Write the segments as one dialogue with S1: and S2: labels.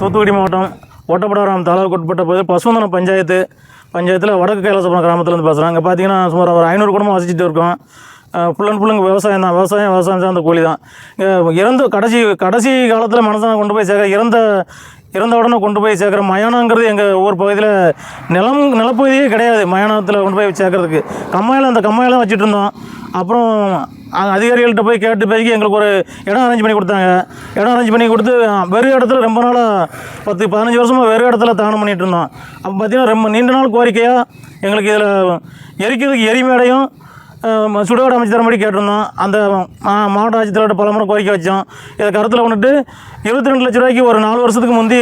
S1: தூத்துக்குடி மாவட்டம் ஒட்டப்படாரம் தாலுக்கு உட்பட்ட பகுதியில் பசுந்தனம் பஞ்சாயத்து பஞ்சாயத்தில் வடக்கு கைலாசபுரம் கிராமத்துலேருந்து பேசுகிறாங்க அங்கே பார்த்தீங்கன்னா சுமார் ஒரு ஐநூறு குடும்பம் வசிச்சுட்டு இருக்கோம். ஃபுல் அண்ட் ஃபுல்லுங்க விவசாயம் தான். விவசாயம் விவசாயம் சார்ந்த கூலி தான். இறந்து கடைசி கடைசி காலத்தில் மனுஷனை கொண்டு போய் சேர்க்க இறந்த இறந்த உடனே கொண்டு போய் சேர்க்குற மயானங்கிறது எங்கள் ஒவ்வொரு பகுதியில் நிலம் நிலப்பகுதியே கிடையாது. மயானத்தில் கொண்டு போய் சேர்க்கறதுக்கு. கம்மாயில் அந்த கம்மாயெல்லாம் வச்சுட்டு இருந்தோம். அப்புறம் அதிகாரிகள்கிட்ட போய் கேட்டு பேசி எங்களுக்கு ஒரு இடம் அரேஞ்ச் பண்ணி கொடுத்தாங்க. இடம் அரேஞ்ச் பண்ணி கொடுத்து வெறும் இடத்துல ரொம்ப நாளாக பத்து பதினஞ்சு வருஷமாக வெறும் இடத்துல தானம் பண்ணிட்டு இருந்தோம். அப்போ பார்த்தீங்கன்னா ரொம்ப நீண்ட நாள் கோரிக்கையாக எங்களுக்கு இதில் எரிக்கிறதுக்கு எரிமேடையும் சுடுகாடு அமைச்சு தரும்படி கேட்டிருந்தோம். அந்த மா- மாவட்ட ஆட்சித்தலைவர்கிட்ட பல முறை கோரிக்கை வச்சோம். இதை கருத்தில் கொண்டுட்டு இருபத்தி ரெண்டு லட்ச ரூபாய்க்கு ஒரு நாலு வருஷத்துக்கு முந்தி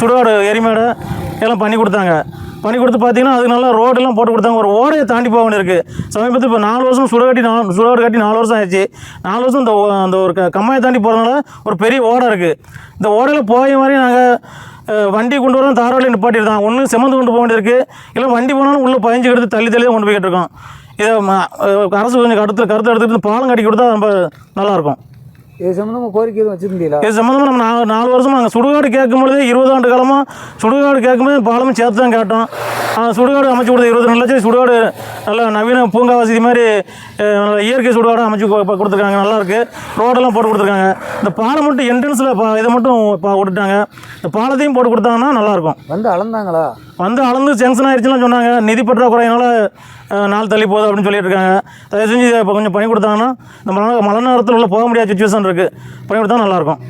S1: சுடுகாடு எரிமேடை எல்லாம் பண்ணி கொடுத்தாங்க. பண்ணி கொடுத்து பார்த்தீங்கன்னா அது நல்லா ரோடெல்லாம் போட்டு கொடுத்தாங்க. ஒரு ஓடையை தாண்டி போக வேண்டியிருக்கு சமீபத்தில் இப்போ நாலு வருஷம் சுடுகாட்டி நாலு சுடுகாடு கட்டி நாலு வருஷம் ஆயிடுச்சு. நாலு வருஷம் இந்த அந்த ஒரு கம்மாயை தாண்டி போகிறதுனால ஒரு பெரிய ஓடை இருக்குது இந்த ஓடையில் போய் மாதிரி நாங்கள் வண்டி கொண்டு வரோம் தாரோலையும் நிப்பாட்டிருந்தோம் ஒன்று செமந்து கொண்டு போக வேண்டியிருக்கு. இல்லை வண்டி போனாலும் உள்ளே பயஞ்சு கெடுத்து தள்ளி தள்ளி தான் கொண்டு போய்கிட்டு இருக்கோம் இதை அரசு கொஞ்சம் கருத்து கருத்து எடுத்துகிட்டு பாலம் கட்டி கொடுத்தா ரொம்ப நல்லாயிருக்கும்.
S2: இது சம்மந்தமாக கோரிக்கை எதுவும் வச்சுருந்தீங்களா?
S1: இது சம்மந்தமாக நம்ம நாலு நாலு வருஷமா நாங்கள் சுடுகாடு கேட்கும்பொழுது இருபது ஆண்டு காலமாக சுடுகாடு கேட்கும்போது பாலமும் சேர்த்து தான் கேட்டோம். சுடுகாடு அமைச்சு கொடுத்து இருபத்தி ரெண்டு லட்சம் சுடுகாடு நல்ல நவீன பூங்கா வசதி மாதிரி இயற்கை சுடுகாடு அமைச்சு கொடுத்துருக்காங்க. நல்லாயிருக்கு ரோடெல்லாம் போட்டு கொடுத்துருக்காங்க. இந்த பாலம் மட்டும் என்ட்ரன்ஸில் இதை மட்டும் பா விட்டுட்டாங்க. இந்த பாலத்தையும் போட்டு கொடுத்தாங்கன்னா நல்லாயிருக்கும்
S2: வந்து அளந்தாங்களா?
S1: வந்து அளந்து ஜங்ஷன் ஆயிடுச்சுலாம் சொன்னாங்க. நிதி பற்றாக்குறையினால நாள் தள்ளி போகுது அப்படின்னு சொல்லிட்டு இருக்காங்க. தயவு செஞ்சு இப்போ கொஞ்சம் பண்ணி கொடுத்தாங்கன்னா இந்த மழை மழை நேரத்தில் உள்ள போக முடியாத சுச்சுவேஷன் இருக்குது பண்ணி கொடுத்தா நல்லாயிருக்கும்